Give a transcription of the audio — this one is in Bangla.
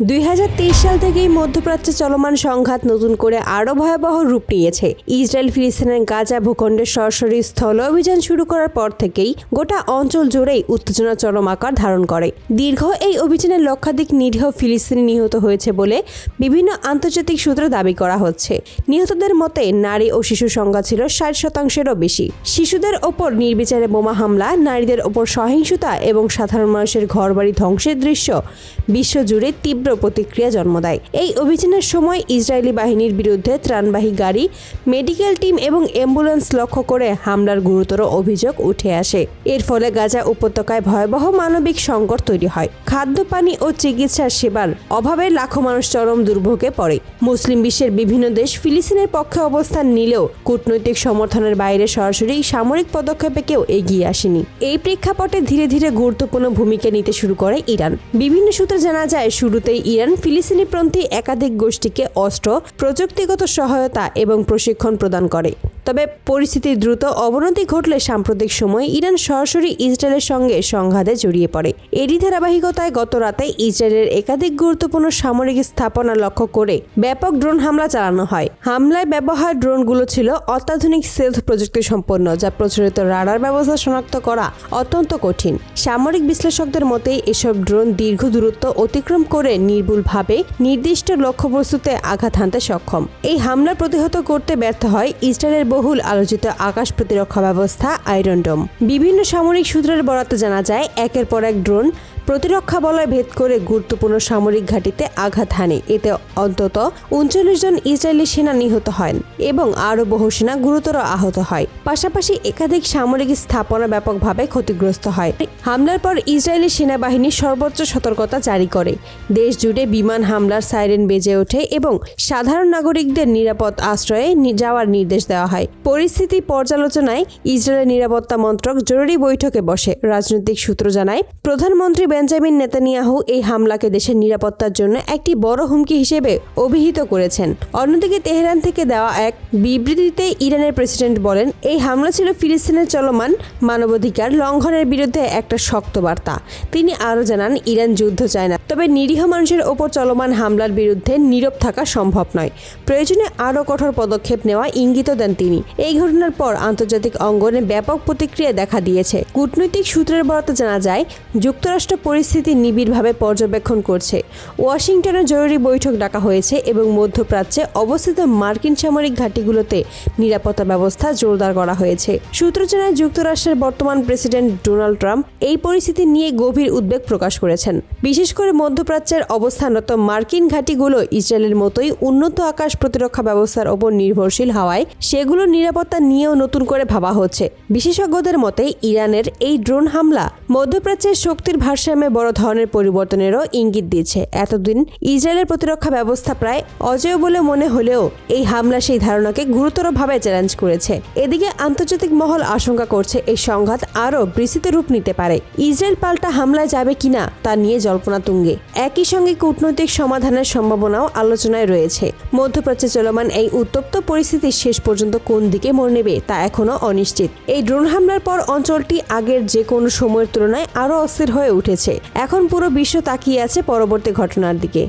দুই হাজার তেইশ সাল থেকেই মধ্যপ্রাচ্যে চলমান সংঘাত নতুন করে আরও ভয়াবহ রূপ নিয়েছে। ইসরায়েল, ফিলিস্তিনের গাজা ভূখণ্ডে সরাসরি স্থল অভিযান শুরু করার পর থেকেই গোটা অঞ্চল জুড়েই উত্তেজনা চরম আকার ধারণ করে। দীর্ঘ এই অভিযানে লক্ষাধিক নিরীহ ফিলিস্তিনি নিহত হয়েছে বলে বিভিন্ন আন্তর্জাতিক সূত্রে দাবি করা হচ্ছে। নিহতদের মতে নারী ও শিশু সংখ্যা ছিল ষাট শতাংশেরও বেশি। শিশুদের ওপর নির্বিচারে বোমা হামলা, নারীদের ওপর সহিংসতা এবং সাধারণ মানুষের ঘরবাড়ি ধ্বংসের দৃশ্য বিশ্বজুড়ে তীব্র প্রতিক্রিয়া জন্ম দেয়। এই অভিযানের সময় ইসরায়েলি বাহিনীর বিরুদ্ধে ত্রাণবাহী গাড়ি, মেডিকেল টিম এবং অ্যাম্বুলেন্স লক্ষ্য করে হামলার গুরুতর অভিযোগ উঠে আসে। এর ফলে গাজা উপত্যকায় ভয়াবহ মানবিক সংকট তৈরি হয়। খাদ্য, পানি ও চিকিৎসার সেবার অভাবে লাখো মানুষ চরম দুর্ভোগে পড়ে। মুসলিম বিশ্বের বিভিন্ন দেশ ফিলিস্তিনের পক্ষে অবস্থান নিলেও কূটনৈতিক সমর্থনের বাইরে সরাসরি সামরিক পদক্ষেপে কেউ এগিয়ে আসেনি। এই প্রেক্ষাপটে ধীরে ধীরে গুরুত্বপূর্ণ ভূমিকা নিতে শুরু করে ইরান। বিভিন্ন সূত্রে জানা যায়, শুরুতেই ইরান ফিলিস্তিনিপন্থী একাধিক গোষ্ঠীকে অস্ত্র প্রযুক্তিগত সহায়তা এবং প্রশিক্ষণ প্রদান করে। তবে পরিস্থিতির দ্রুত অবনতি ঘটলে সাম্প্রতিক সময়ে ইরান সরাসরি ইসরায়েলের সঙ্গে সংঘাতে জড়িয়ে পড়ে। এরই ধারাবাহিকতায় গত রাতে ইসরায়েলের একাধিক গুরুত্বপূর্ণ সামরিক স্থাপনা লক্ষ্য করে ব্যাপক ড্রোন হামলা চালানো হয়। হামলায় ব্যবহার ড্রোনগুলো ছিল অত্যাধুনিক সেলফ প্রযুক্তি সম্পন্ন, যা প্রচলিত রাডার ব্যবস্থা শনাক্ত করা অত্যন্ত কঠিন। সামরিক বিশ্লেষকদের মতেই এসব ড্রোন দীর্ঘ দূরত্ব অতিক্রম করে নির্ভুলভাবে নির্দিষ্ট লক্ষ্যবস্তুতে আঘাত হানতে সক্ষম। এই হামলা প্রতিহত করতে ব্যর্থ হয় ইসরায়েলের বহুল আলোচিত আকাশ প্রতিরক্ষা ব্যবস্থা আয়রন ডোম। বিভিন্ন সামরিক সূত্রের বরাতে জানা যায়, একের পর এক ড্রোন প্রতিরক্ষা বলয় ভেদ করে গুরুত্বপূর্ণ সামরিক ঘাঁটিতে আঘাত হানে। এতে অন্তত উনচল্লিশ জন ইসরায়েলি সেনা নিহত হন এবং আরও বহু সেনা গুরুতর আহত হয়। পাশাপাশি একাধিক সামরিক স্থাপনা ব্যাপকভাবে ক্ষতিগ্রস্ত হয়। হামলার পর ইসরায়েলি সেনাবাহিনী সর্বোচ্চ সতর্কতা জারি করে। দেশ জুড়ে বিমান হামলার সাইরেন বেজে ওঠে এবং সাধারণ নাগরিকদের নিরাপদ আশ্রয়ে যাওয়ার নির্দেশ দেওয়া হয়। পরিস্থিতি পর্যালোচনায় ইসরায়েলের নিরাপত্তা মন্ত্রক জরুরি বৈঠকে বসে। রাজনৈতিক সূত্র জানায়, প্রধানমন্ত্রী বেঞ্জামিন নেতানিয়াহু এই হামলাকে দেশের নিরাপত্তার জন্য একটি বড় হুমকি হিসেবে অভিহিত করেছেন। অন্যদিকে তেহরান থেকে দেওয়া এক বিবৃতিতে ইরানের প্রেসিডেন্ট বলেন, এই হামলা ছিল ফিলিস্তিনের চলমান মানবাধিকার লঙ্ঘনের বিরুদ্ধে একটা শক্ত বার্তা। তিনি আরও জানান, ইরান যুদ্ধ চায় না, তবে নিরীহ মানুষের ওপর চলমান হামলার বিরুদ্ধে নীরব থাকা সম্ভব নয়। প্রয়োজনে আরও কঠোর পদক্ষেপ নেওয়া ইঙ্গিত দেন তিনি। এই ঘটনার পর আন্তর্জাতিক অঙ্গনে ব্যাপক প্রতিক্রিয়া দেখা দিয়েছে। কূটনৈতিক সূত্রের বরাতে জানা যায়, যুক্তরাষ্ট্র পরিস্থিতি নিবিড়ভাবে পর্যবেক্ষণ করছে। ওয়াশিংটনে জরুরি বৈঠক ডাকা হয়েছে এবং মধ্যপ্রাচ্যে অবস্থিত মার্কিন সামরিক ঘাঁটিগুলোতে নিরাপত্তা ব্যবস্থা জোরদার করা হয়েছে। সূত্র জানায়, যুক্তরাষ্ট্রের বর্তমান প্রেসিডেন্ট ডোনাল্ড ট্রাম্প এই পরিস্থিতি নিয়ে গভীর উদ্বেগ প্রকাশ করেছেন। বিশেষ করে মধ্যপ্রাচ্যের অবস্থানরত মার্কিন ঘাঁটিগুলো ইসরায়েলের মতোই উন্নত আকাশ প্রতিরক্ষা ব্যবস্থার ওপর নির্ভরশীল হওয়ায় সেগুলোর নিরাপত্তা নিয়েও নতুন করে ভাবা হচ্ছে। বিশেষজ্ঞদের মতে, ইরানের এই ড্রোন হামলা মধ্যপ্রাচ্যের শক্তির ভারসাম্যে বড় ধরনের পরিবর্তনেরও ইঙ্গিত দিয়েছে। এতদিন ইসরায়েলের প্রতিরক্ষা ব্যবস্থা প্রায় অজেয় বলে মনে হলেও এই হামলা সেই ধারণাকে গুরুতরভাবে চ্যালেঞ্জ করেছে। এদিকে আন্তর্জাতিক মহল আশঙ্কা করছে এই সংঘাত আরও বিস্তৃত রূপ নিতে পারে। ইসরায়েল পাল্টা হামলায় যাবে কিনা তা নিয়ে জল্পনা তুঙ্গে একই সঙ্গে কূটনৈতিক সমাধানের সম্ভাবনাও আলোচনায় রয়েছে। মধ্যপ্রাচ্যে চলমান এই উত্তপ্ত পরিস্থিতি শেষ পর্যন্ত কোন দিকে মোড় নেবে তা এখনও অনিশ্চিত। এই ড্রোন হামলার পর অঞ্চলটি আগের যে কোনো সময়ের তুলনায় আরও অস্থির হয়ে উঠেছে। এখন পুরো বিশ্ব তাকিয়ে আছে পরবর্তী ঘটনার দিকে।